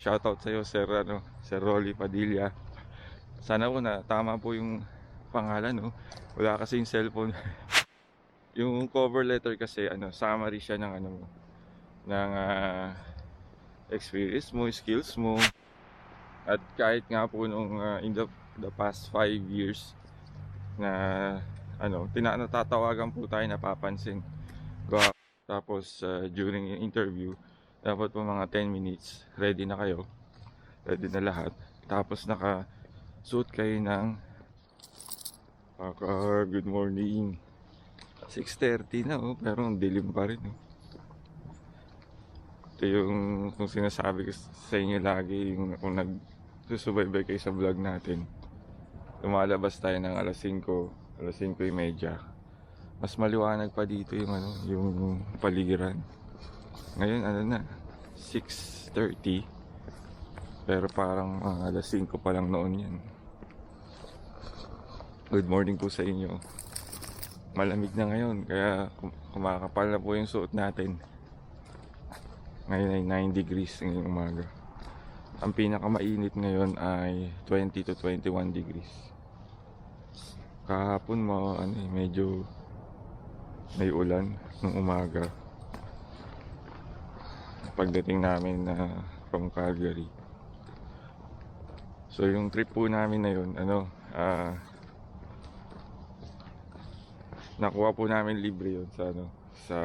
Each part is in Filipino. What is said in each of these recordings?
Shoutout sa iyo, Sir, ano, Sir Rolly Padilla. Sana po na tama po yung pangalan, no? Wala kasi yung cellphone. yung cover letter kasi, ano, summary siya ng, ano, mo, ng ah, experience mo, skills mo. At kahit nga po nung ah, in the, the past 5 years na, ano, tina natatawagan po tayo, napapansin. Tapos, ah, during interview, dapat po mga 10 minutes ready na kayo. Ready na lahat. Tapos naka suit kayo ng Paka, good morning. 6.30 na oh, pero ang dilim pa rin oh. ito yung kung sinasabi ko sa inyo lagi yung kung nagsusubaybay kayo sa vlog natin. Lumalabas tayo ng alas 5 alas 5.30 mas maliwanag pa dito yung ano yung paligiran. Ngayon ano na 6.30 pero parang mga alas 5 pa lang noon yan. Good morning po sa inyo. Malamig na ngayon kaya kum- kumakapal na po yung suot natin. Ngayon ay 9 degrees ngayong umaga. Ang pinakamainit ngayon ay 20 to 21 degrees. Kahapon mo ano eh, medyo may ulan nung umaga pagdating namin na from Calgary. So yung trip po namin na yun, ano, ah nakuha po namin libre yun sa ano, sa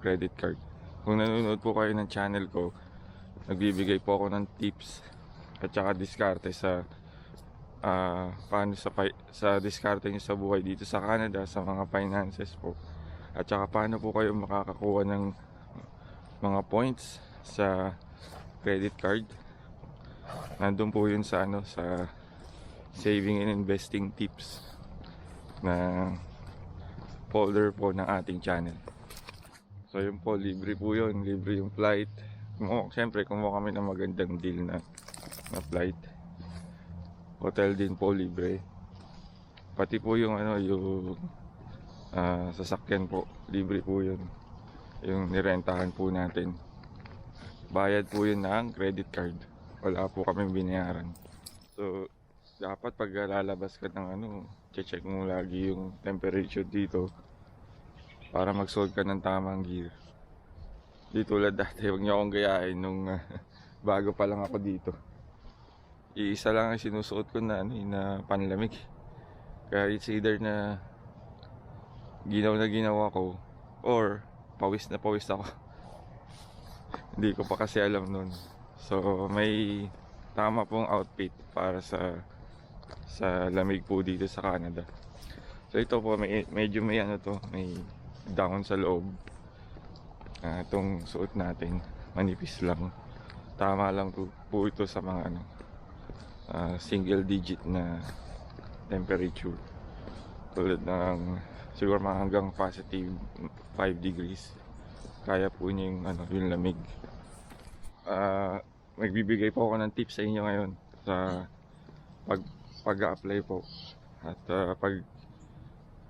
credit card. Kung nanonood po kayo ng channel ko, nagbibigay po ako ng tips at saka diskarte sa ah paano sa sa diskarte niyo sa buhay dito sa Canada sa mga finances po. At saka paano po kayo makakakuha ng mga points sa credit card. Nandun po yun sa ano sa saving and investing tips na folder po ng ating channel. So yun po, libre po yun. Libre yung flight. Kumuha, siyempre, kumuha kami ng magandang deal na, na flight. Hotel din po, libre. Pati po yung ano, yung ah, sasakyan po, libre po yun yung nirentahan po natin. Bayad po yun ng credit card. Wala po kami binayaran. So, dapat pag lalabas ka ng ano, check mo lagi yung temperature dito para mag-solve ka ng tamang gear. Di tulad dati, huwag niyo akong gayahin nung ah, bago pa lang ako dito. Iisa lang ang sinusuot ko na, ano, eh, na panlamig. Kaya it's either na ginaw na ginawa ko or pawis na pawis ako. Hindi ko pa kasi alam nun. So, may tama pong outfit para sa sa lamig po dito sa Canada. So, ito po, may, medyo may ano to, may down sa loob. Ah, itong suot natin, manipis lang. Tama lang po, po ito sa mga ano, ah, single digit na temperature. Tulad ng siguro mga hanggang positive 5 degrees. Kaya po niya yung, ano, yung lamig. Ah, magbibigay po ako ng tips sa inyo ngayon sa pag pag-apply po. At ah, pag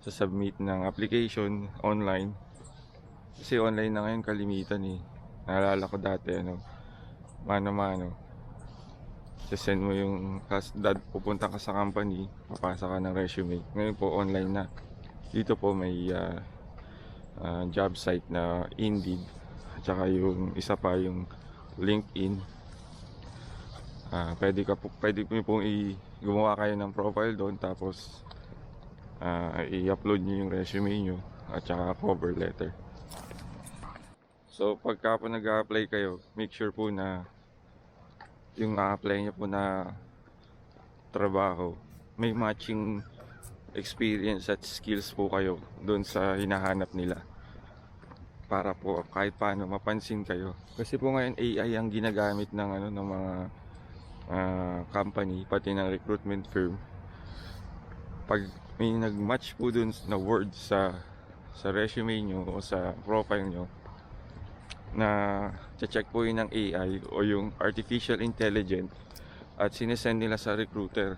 sa submit ng application online. Kasi online na ngayon kalimitan eh. Naalala ko dati ano mano-mano send mo yung pupunta ka sa company papasa ka ng resume. Ngayon po online na dito po may ah, ah, job site na Indeed at saka yung isa pa yung LinkedIn Ah, pwede ka po, pwede mo pong i gumawa kayo ng profile doon tapos ah, i-upload niyo yung resume niyo at saka cover letter. So pagka po nag-apply kayo, make sure po na yung a-apply niyo po na trabaho may matching experience at skills po kayo doon sa hinahanap nila. Para po kahit paano mapansin kayo. Kasi po ngayon AI ang ginagamit ng ano ng mga ah, company pati ng recruitment firm. Pag may nag-match po dun na word sa sa resume nyo o sa profile nyo na check po yun ng AI o yung artificial intelligence at sinesend nila sa recruiter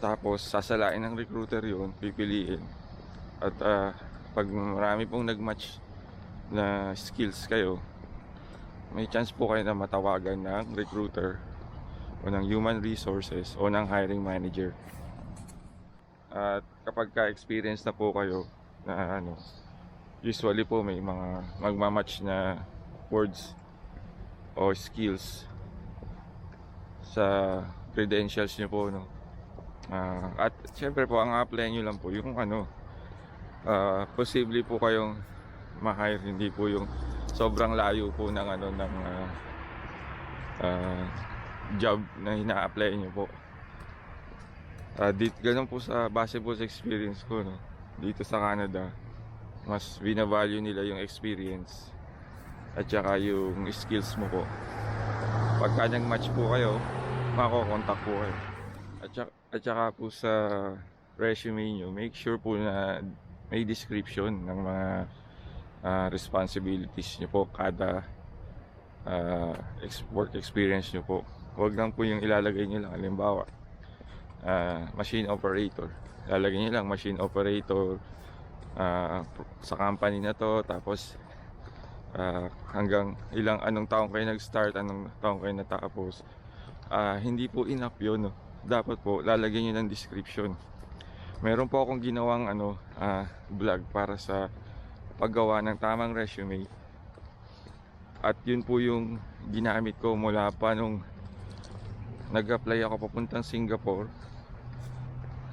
tapos sasalain ng recruiter yun pipiliin at ah, pag marami pong nag-match na skills kayo may chance po kayo na matawagan ng recruiter o ng human resources o ng hiring manager. At kapag ka-experience na po kayo na ano, usually po may mga magmamatch na words o skills sa credentials nyo po no. Ah, at syempre po ang apply nyo lang po yung ano ah, posible po kayong ma-hire hindi po yung sobrang layo po ng ano ng ah, ah, job na ina-apply nyo po. Ah, dit ganun po sa base po sa experience ko no? Dito sa Canada mas binavalue nila yung experience at saka yung skills mo po. Pagka niyang match po kayo makokontak po kayo at saka, at saka po sa resume nyo make sure po na may description ng mga ah, responsibilities nyo po kada ex- work experience nyo po. Huwag lang po yung ilalagay nyo lang. Halimbawa ah, machine operator. Lalagay nyo lang machine operator ah, sa company na to. Tapos ah, hanggang ilang anong taong kayo nag-start anong taong kayo natapos. Ah, hindi po enough yun no? Dapat po lalagyan nyo ng description. Meron po akong ginawang ano ah, vlog para sa paggawa ng tamang resume. At yun po yung ginamit ko mula pa nung nag-apply ako papuntang Singapore.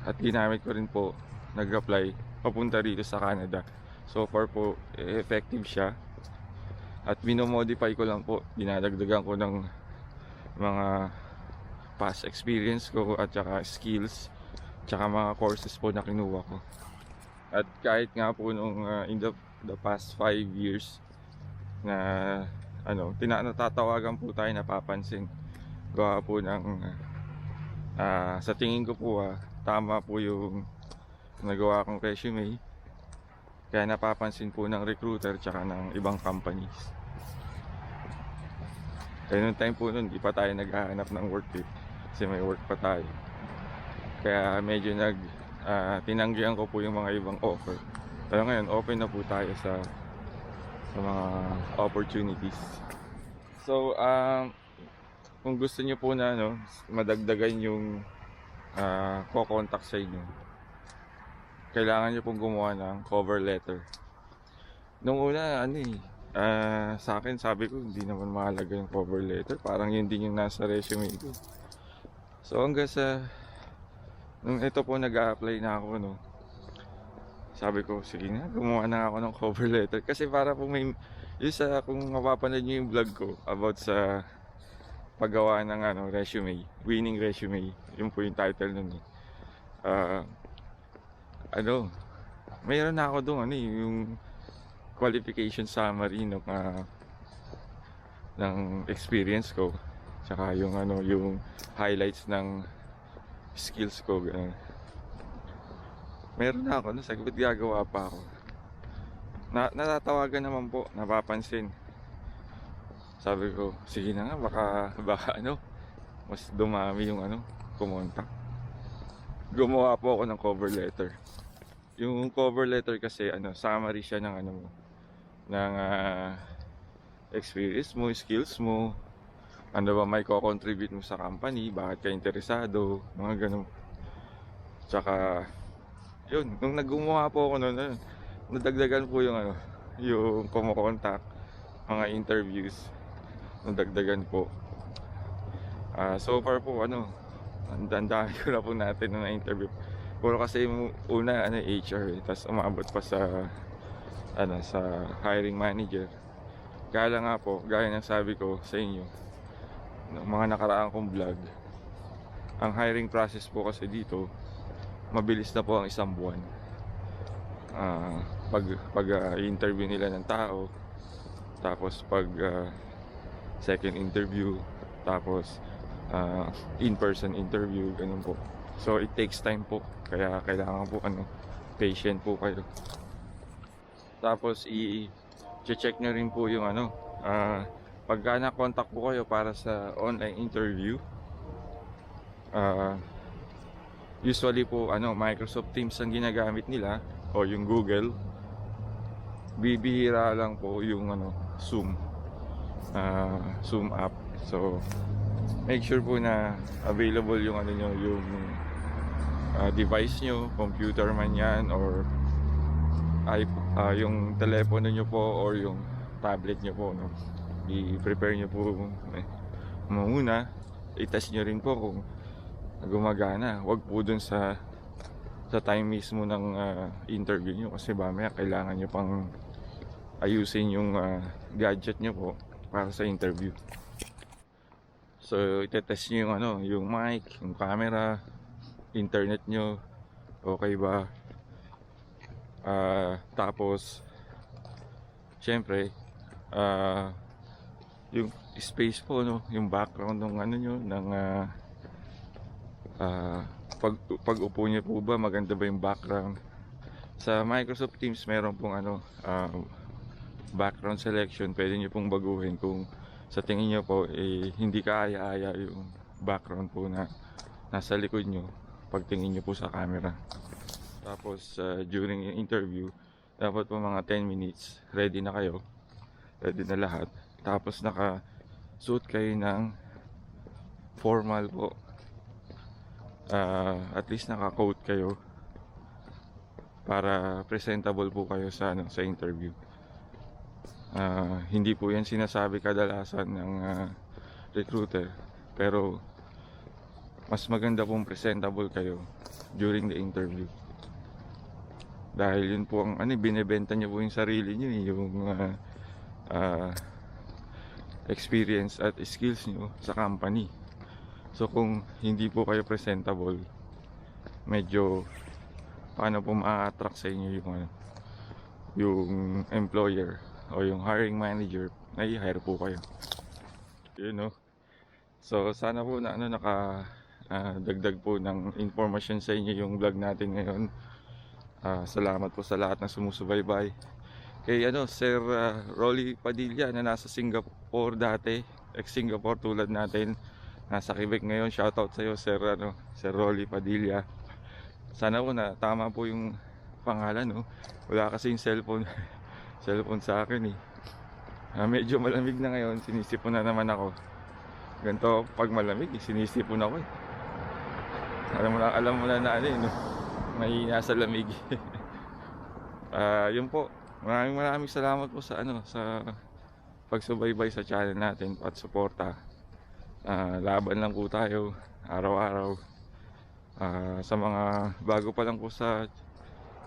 At ginamit ko rin po nag-apply papunta rito sa Canada. So far po effective siya. At minomodify ko lang po dinadagdagan ko ng mga past experience ko at saka skills tsaka mga courses po na kinuha ko. At kahit nga po nung uh, in the, the past 5 years na ano tina natatawagan po tayo napapansin gawa po ng ah, sa tingin ko po ah, tama po yung nagawa kong resume. Kaya napapansin po ng recruiter tsaka ng ibang companies. Kaya nung time po nun di pa tayo naghahanap ng work eh kasi may work pa tayo. Kaya medyo nag ah, tinanggihan ko po yung mga ibang offer. Pero ngayon open na po tayo sa sa mga opportunities. So um, kung gusto niyo po na ano madagdagan yung ah, ko-contact sa inyo kailangan niyo pong gumawa ng cover letter. Nung una ano eh ah, sa akin sabi ko hindi naman mahalaga yung cover letter. Parang yun din yung nasa resume ko So hanggang sa nung ito po nag-a-apply na ako no. Sabi ko, sige nga, gumawa na ako ng cover letter kasi para po may yung sa kung mapapanood niyo yung vlog ko about sa paggawa ng ano resume, winning resume. Yun po yung title nun eh. Ah, ano, mayroon na ako doon ano eh, yung qualification summary ng ah, ng experience ko tsaka yung ano yung highlights ng skills ko ganun. meron na ako no sagot gagawa pa ako. Na, natatawagan naman po napapansin. Sabi ko sige na nga baka baka ano mas dumami yung ano kumontak gumawa po ako ng cover letter. Yung cover letter kasi ano summary siya ng ano mo ng ah, experience mo skills mo ano ba may ko-contribute mo sa company, bakit ka interesado, mga ganun. Tsaka, yun, nung naggumawa po ako nun, ano, nadagdagan po yung ano, yung kumukontak, mga interviews, nadagdagan po. Ah, so far po, ano, ang dami ko na po natin na interview. Puro kasi una, ano, HR, eh, tapos umabot pa sa, ano, sa hiring manager. Kaya nga po, gaya ng sabi ko sa inyo, ng mga nakaraan kong vlog ang hiring process po kasi dito mabilis na po ang isang buwan. Ah, pag pag ah, interview nila ng tao tapos pag ah, second interview tapos ah, in-person interview ganun po. So it takes time po. Kaya kailangan po ano patient po kayo. Tapos i-check nyo rin po yung ano ah pagka na-contact po kayo para sa online interview ah usually po ano Microsoft Teams ang ginagamit nila o yung Google bibihira lang po yung ano Zoom ah, Zoom app. So, make sure po na available yung ano nyo, yung ah, device nyo, computer man yan, or ay, ah, yung telepono nyo po, or yung tablet nyo po, no? I-prepare nyo po eh, muna. I-test nyo rin po kung gumagana. Huwag po dun sa sa time mismo ng ah, interview nyo kasi mamaya kailangan nyo pang ayusin yung ah, gadget nyo po para sa interview. So, itetest nyo yung ano, yung mic, yung camera, internet nyo, okay ba? Ah, tapos, syempre, ah, yung space po, no, yung background ng ano nyo, ng ah, ah, pag, pag upo niyo po ba, maganda ba yung background? Sa Microsoft Teams, meron pong ano, ah, background selection. Pwede niyo pong baguhin kung sa tingin niyo po, eh, hindi kaaya-aya yung background po na nasa likod niyo pagtingin niyo po sa camera. Tapos, ah, during interview, dapat po mga 10 minutes, ready na kayo. Ready na lahat. Tapos, naka-suit kayo ng formal po ah, at least naka-coat kayo para presentable po kayo sa ano sa interview. Ah, hindi po 'yan sinasabi kadalasan ng ah, recruiter, pero mas maganda pong presentable kayo during the interview. Dahil yun po ang ano, binebenta niyo po yung sarili niyo, eh, yung ah, ah, experience at skills niyo sa company. So kung hindi po kayo presentable, medyo paano po ma-attract sa inyo yung ano, yung employer o yung hiring manager na i-hire po kayo. You know. So sana po na ano naka ah, dagdag po ng information sa inyo yung vlog natin ngayon. Ah, salamat po sa lahat na sumusubaybay. Kay ano, Sir ah, Rolly Padilla na nasa Singapore dati, ex-Singapore tulad natin nasa Quebec ngayon. Shoutout sa iyo, Sir, ano, Sir Rolly Padilla. Sana po na tama po yung pangalan, no? Wala kasi yung cellphone, cellphone sa akin, eh. Ah, medyo malamig na ngayon, sinisipon na naman ako. Ganito, pag malamig, eh, sinisipon ako, eh. Alam mo na, alam mo na na ano, eh, no? May nasa lamig. Ah, yun po. Maraming maraming salamat po sa ano, sa pagsubaybay sa channel natin at suporta. Ah, laban lang po tayo araw-araw. Ah, sa mga bago pa lang po sa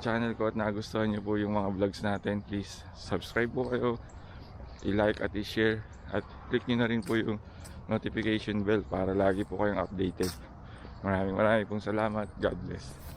channel ko at nagustuhan niyo po yung mga vlogs natin please subscribe po kayo i-like at i-share at click niyo na rin po yung notification bell para lagi po kayong updated. Maraming maraming pong salamat. God bless